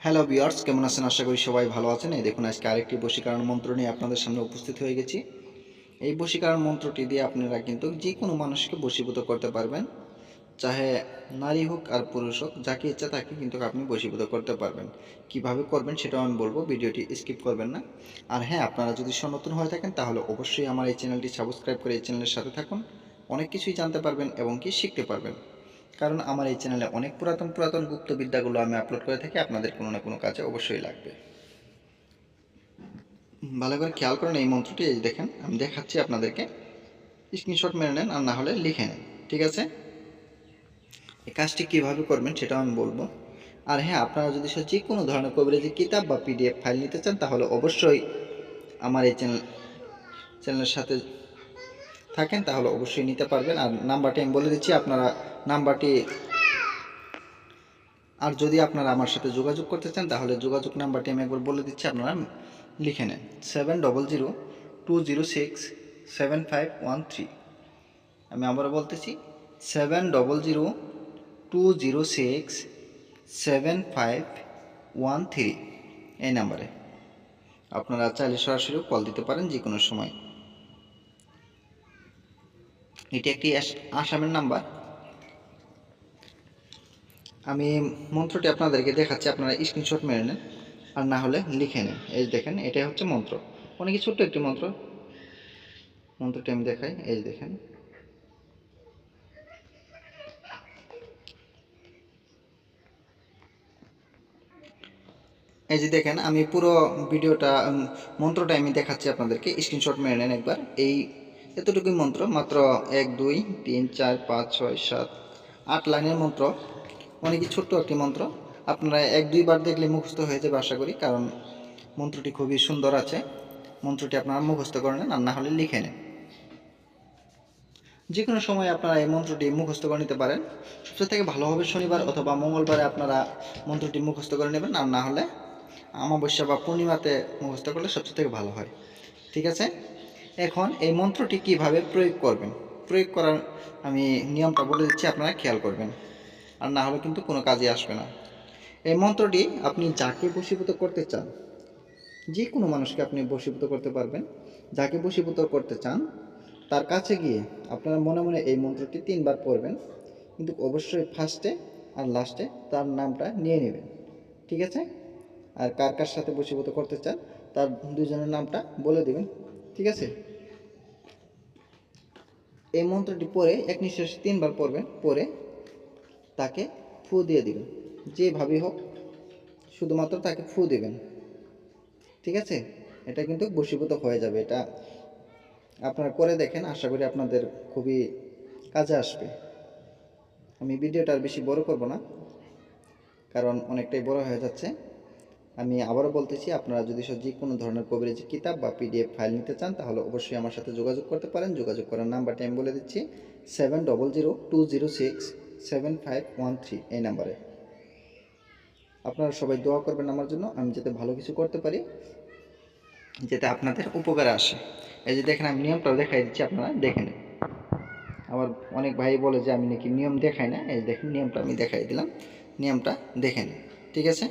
Hello বিয়ার্স কেমন আছেন? আশা করি সবাই ভালো আছেন। এই দেখুন, আজকে আরেকটি বশীকরণ মন্ত্র নিয়ে আপনাদের সামনে উপস্থিত হয়ে গেছি। এই বশীকরণ মন্ত্রটি দিয়ে আপনারা কিন্তু যে কোনো মানুষকে বশীভূত করতে পারবেন, চাহে নারী হোক আর পুরুষ হোক, যাকে ইচ্ছা তাকে কিন্তু আপনি বশীভূত করতে পারবেন। কীভাবে করবেন সেটাও আমি বলব, ভিডিওটি স্কিপ করবেন না। আর হ্যাঁ আপনারা যদি সনাতন হয়ে থাকেন, তাহলে অবশ্যই আমার এই চ্যানেলটি সাবস্ক্রাইব করে এই চ্যানেলের সাথে থাকুন। অনেক কিছুই জানতে পারবেন এবং কি শিখতে পারবেন। কারণ আমার এই চ্যানেলে অনেক পুরাতন পুরাতন গুপ্তবিদ্যাগুলো আমি আপলোড করে থাকি, আপনাদের কোনো না কোনো কাজে অবশ্যই লাগবে। ভালো করে খেয়াল করেন এই মন্ত্রটি, এই দেখেন, আমি দেখাচ্ছি আপনাদেরকে। স্ক্রিনশট মেরে নেন, আর না হলে লিখে নেন, ঠিক আছে? এই কাজটি কীভাবে করবেন সেটাও আমি বলব। আর হ্যাঁ আপনারা যদি যে কোনো ধরনের কবিরাজি কিতাব বা পিডিএফ ফাইল নিতে চান, তাহলে অবশ্যই আমার এই চ্যানেল, চ্যানেলের সাথে থাকেন, তাহলে অবশ্যই নিতে পারবেন। আর নাম্বারটি আমি বলে দিচ্ছি, আপনারা নাম্বারটি। আর যদি আপনারা আমার সাথে যোগাযোগ করতে চান, তাহলে যোগাযোগ নাম্বারটি আমি একবার বলে দিচ্ছি, আপনারা লিখে নেন। Seven double zero two zero six seven five one three. আমি আবারও বলতেছি, seven double zero two zero six seven five one three এই নাম্বারে। আপনারা চাইলে সরাসরি কল দিতে পারেন যে কোনো সময়। এটি একটি আস- আসামের নাম্বার। আমি মন্ত্রটি আপনাদেরকে দেখাচ্ছি, আপনারা স্ক্রিনশট মেরে নেন, আর না হলে লিখে নেন। এই দেখেন, এটাই হচ্ছে মন্ত্র। অনেক ছোট্ট একটি মন্ত্র। মন্ত্রটি আমি দেখাই, এই দেখেন। এই যে দেখেন, আমি পুরো ভিডিওটা মন্ত্রটা আমি দেখাচ্ছি আপনাদেরকে স্ক্রিনশট মেরে নেন একবার। এই এতটুকুই মন্ত্র, মাত্র এক, দুই, তিন, চার, পাঁচ, ছয়, সাত, আট লাইনের মন্ত্র। অনেকই ছোট্ট একটি মন্ত্র। আপনারা এক, দুইবার দেখলে মুখস্থ হয়ে যাবে আশা করি, কারণ মন্ত্রটি খুবই সুন্দর আছে। মন্ত্রটি আপনারা মুখস্থ করে নেন আর না হলে লিখে নেন। যে কোনো সময় আপনারা এই মন্ত্রটি মুখস্থ করে নিতে পারেন। সবচেয়ে থেকে ভালো হবে শনিবার অথবা মঙ্গলবারে আপনারা মন্ত্রটি মুখস্থ করে নেবেন আর না হলে অমাবস্যা বা পূর্ণিমাতে মুখস্থ করলে সবচেয়ে থেকে ভালো হয়। ঠিক আছে? এখন এই মন্ত্রটি কীভাবে প্রয়োগ করবেন? প্রয়োগ করার আমি নিয়মটা বলে দিচ্ছি, আপনারা খেয়াল করবেন। আর না হলে কিন্তু কোনো কাজে আসবে না। এই মন্ত্রটি আপনি যাকে বশীভূত করতে চান যে কোনো মানুষকে আপনি বশীভূত করতে পারবেন, যাকে বশীভূত করতে চান, তার কাছে গিয়ে আপনারা মনে মনে এই মন্ত্রটি তিনবার পড়বেন, কিন্তু অবশ্যই ফার্স্টে আর লাস্টে তার নামটা নিয়ে নেবেন। ঠিক আছে? আর কার কার সাথে বশীভূত করতে চান, তার দুজনের নামটা বলে দেবেন। ঠিক আছে? এই মন্ত্রটি পরে এক নিঃশ্বাসে তিনবার পড়বেন পরে তাকে ফু দিয়ে দিবেন। যেভাবেই হোক, শুধুমাত্র তাকে ফু দেবেন। ঠিক আছে? এটা কিন্তু বশীভূত হয়ে যাবে। এটা আপনারা করে দেখেন। আশা করি আপনাদের খুবই কাজে আসবে। আমি ভিডিওটা আর বেশি বড় করব না, কারণ অনেকটাই বড় হয়ে যাচ্ছে। আমি আবারও বলতেছি, আপনারা যদি সব যে কোনো ধরনের কবিরাজি কিতাব বা পিডিএফ ফাইল নিতে চান, তাহলে অবশ্যই আমার সাথে যোগাযোগ করতে পারেন। যোগাযোগ করার নাম্বারটি আমি বলে দিচ্ছি seven double zero two zero six seven five one three এই নাম্বারে। আপনারা সবাই দোয়া করবেন আমার জন্য, আমি যাতে ভালো কিছু করতে পারি, যাতে আপনাদের উপকারে আসে। এই যে দেখেন, আমি নিয়মটা দেখাই দিচ্ছি, আপনারা দেখে নিন। আবার অনেক ভাই বলে যে, আমি নাকি নিয়ম দেখাই না। এই দেখেন, নিয়মটা আমি দেখাই দিলাম। নিয়মটা দেখে নিন, ঠিক আছে?